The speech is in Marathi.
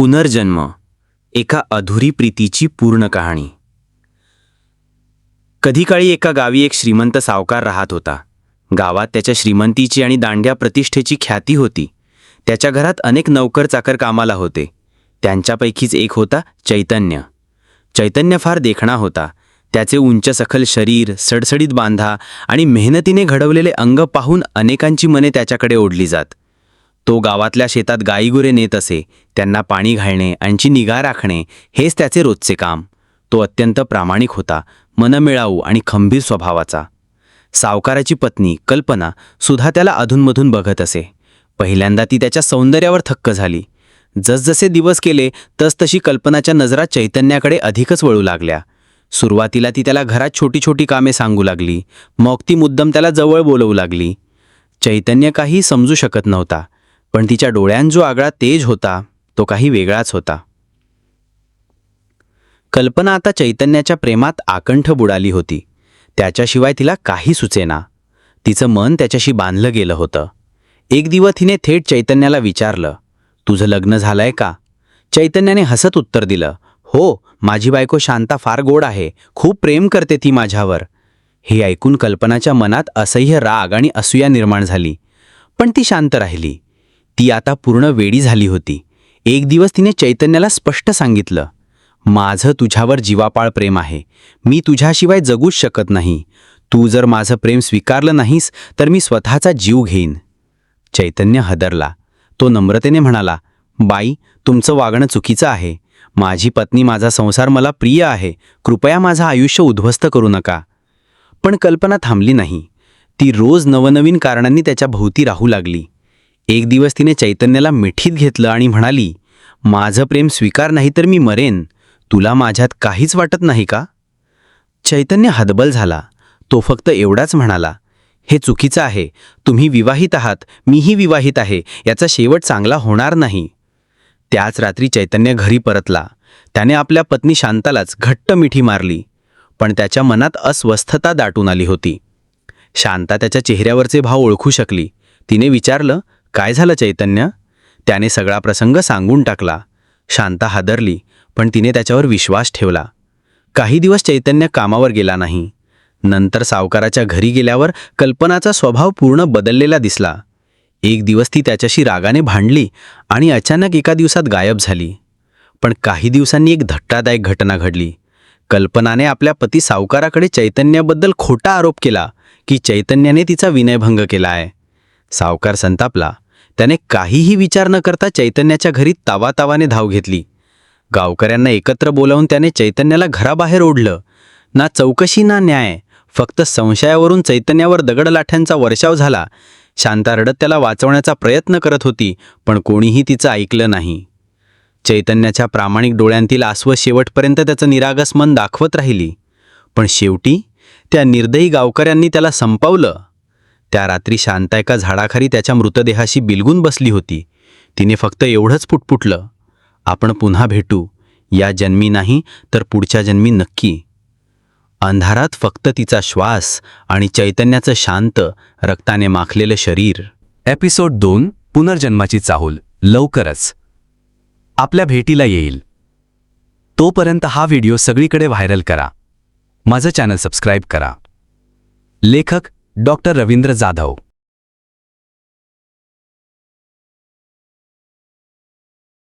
पुनर्जन्म एका अधुरी प्रीतीची पूर्ण कहाणी. कधीकाळी एका गावी एक श्रीमंत सावकार राहत होता. गावात त्याच्या श्रीमंतीची आणि दांड्या प्रतिष्ठेची ख्याती होती. त्याच्या घरात अनेक नौकर चाकर कामाला होते. त्यांच्यापैकीच एक होता चैतन्य. चैतन्य फार देखणा होता. त्याचे उंच सखल शरीर सडसडीत बांधा आणि मेहनतीने घडवलेले अंग पाहून अनेकांची मने त्याच्याकडे ओढली जात. तो गावातल्या शेतात गाईगुरे नेत असे त्यांना पाणी घालणे यांची निगा राखणे हेच त्याचे रोजचे काम. तो अत्यंत प्रामाणिक होता मनमिळाऊ आणि खंबीर स्वभावाचा. सावकाराची पत्नी कल्पना सुद्धा त्याला अधूनमधून बघत असे. पहिल्यांदा ती त्याच्या सौंदर्यावर थक्क झाली. जसजसे दिवस केले तसतशी कल्पनाच्या नजरा चैतन्याकडे अधिकच वळू लागल्या. सुरुवातीला ती त्याला घरात छोटी छोटी कामे सांगू लागली. मग ती मुद्दम त्याला जवळ बोलवू लागली. चैतन्य काही समजू शकत नव्हता. पण तिच्या डोळ्यांत जो आगळा तेज होता तो काही वेगळाच होता. कल्पना आता चैतन्याच्या प्रेमात आकंठ बुडाली होती. त्याच्याशिवाय तिला काही सुचेना. तिचं मन त्याच्याशी बांधलं गेलं होतं. एक दिवस तिने थेट चैतन्याला विचारलं तुझं लग्न झालंय का? चैतन्याने हसत उत्तर दिलं हो माझी बायको शांता फार गोड आहे. खूप प्रेम करते ती माझ्यावर. हे ऐकून कल्पनाच्या मनात असह्य राग आणि असूया निर्माण झाली. पण ती शांत राहिली. ती आता पूर्ण वेडी झाली होती. एक दिवस तिने चैतन्याला स्पष्ट सांगितलं माझं तुझ्यावर जीवापाळ प्रेम आहे. मी तुझ्याशिवाय जगूच शकत नाही. तू जर माझं प्रेम स्वीकारलं नाहीस तर मी स्वतःचा जीव घेईन. चैतन्य हदरला. तो नम्रतेने म्हणाला बाई तुमचं वागणं चुकीचं आहे. माझी पत्नी माझा संसार मला प्रिय आहे. कृपया माझं आयुष्य उद्ध्वस्त करू नका. पण कल्पना थांबली नाही. ती रोज नवनवीन कारणांनी त्याच्या भोवती राहू लागली. एक दिवस तिने चैतन्याला मिठीत घेतलं आणि म्हणाली माझं प्रेम स्वीकार नाही तर मी मरेन. तुला माझ्यात काहीच वाटत नाही का? चैतन्य हदबल झाला. तो फक्त एवढाच म्हणाला हे चुकीचं आहे. तुम्ही विवाहित आहात. मीही विवाहित आहे. याचा शेवट चांगला होणार नाही. त्याच रात्री चैतन्य घरी परतला. त्याने आपल्या पत्नी शांतालाच घट्ट मिठी मारली पण त्याच्या मनात अस्वस्थता दाटून आली होती. शांता त्याच्या चेहऱ्यावरचे भाव ओळखू शकली. तिने विचारलं काय झालं चैतन्य? त्याने सगळा प्रसंग सांगून टाकला. शांता हादरली पण तिने त्याच्यावर विश्वास ठेवला. काही दिवस चैतन्य कामावर गेला नाही. नंतर सावकाराच्या घरी गेल्यावर कल्पनाचा स्वभाव पूर्ण बदललेला दिसला. एक दिवस ती त्याच्याशी रागाने भांडली आणि अचानक एका दिवसात गायब झाली. पण काही दिवसांनी एक धट्टादायक घटना घडली. कल्पनाने आपल्या पती सावकाराकडे चैतन्याबद्दल खोटा आरोप केला की चैतन्याने तिचा विनयभंग केला आहे. सावकार संतापला. त्याने काहीही विचार न करता चैतन्याच्या घरी तावातावाने धाव घेतली. गावकऱ्यांना एकत्र बोलावून त्याने चैतन्याला घराबाहेर ओढलं. ना चौकशी ना न्याय. फक्त संशयावरून चैतन्यावर दगडलाठ्यांचा वर्षाव झाला. शांता रडत त्याला वाचवण्याचा प्रयत्न करत होती पण कोणीही तिचं ऐकलं नाही. चैतन्याच्या प्रामाणिक डोळ्यांतील आस्व शेवटपर्यंत त्याचं निरागस मन दाखवत राहिली. पण शेवटी त्या निर्दयी गावकऱ्यांनी त्याला संपवलं. त्या रात्री शांता एका झाडाखाली त्याच्या मृतदेहाशी बिलगून बसली होती. तिने फक्त एवढंच पुटपुटलं आपण पुन्हा भेटू. या जन्मी नाही तर पुढच्या जन्मी नक्की. अंधारात फक्त तिचा श्वास आणि चैतन्याचं शांत रक्ताने माखलेलं शरीर. एपिसोड दोन पुनर्जन्माची चाहूल. लवकरच. आपल्या भेटीला येईल. तोपर्यंत हा व्हिडिओ सगळीकडे व्हायरल करा. माझं चॅनल सबस्क्राईब करा. लेखक डॉक्टर रवींद्र जाधव.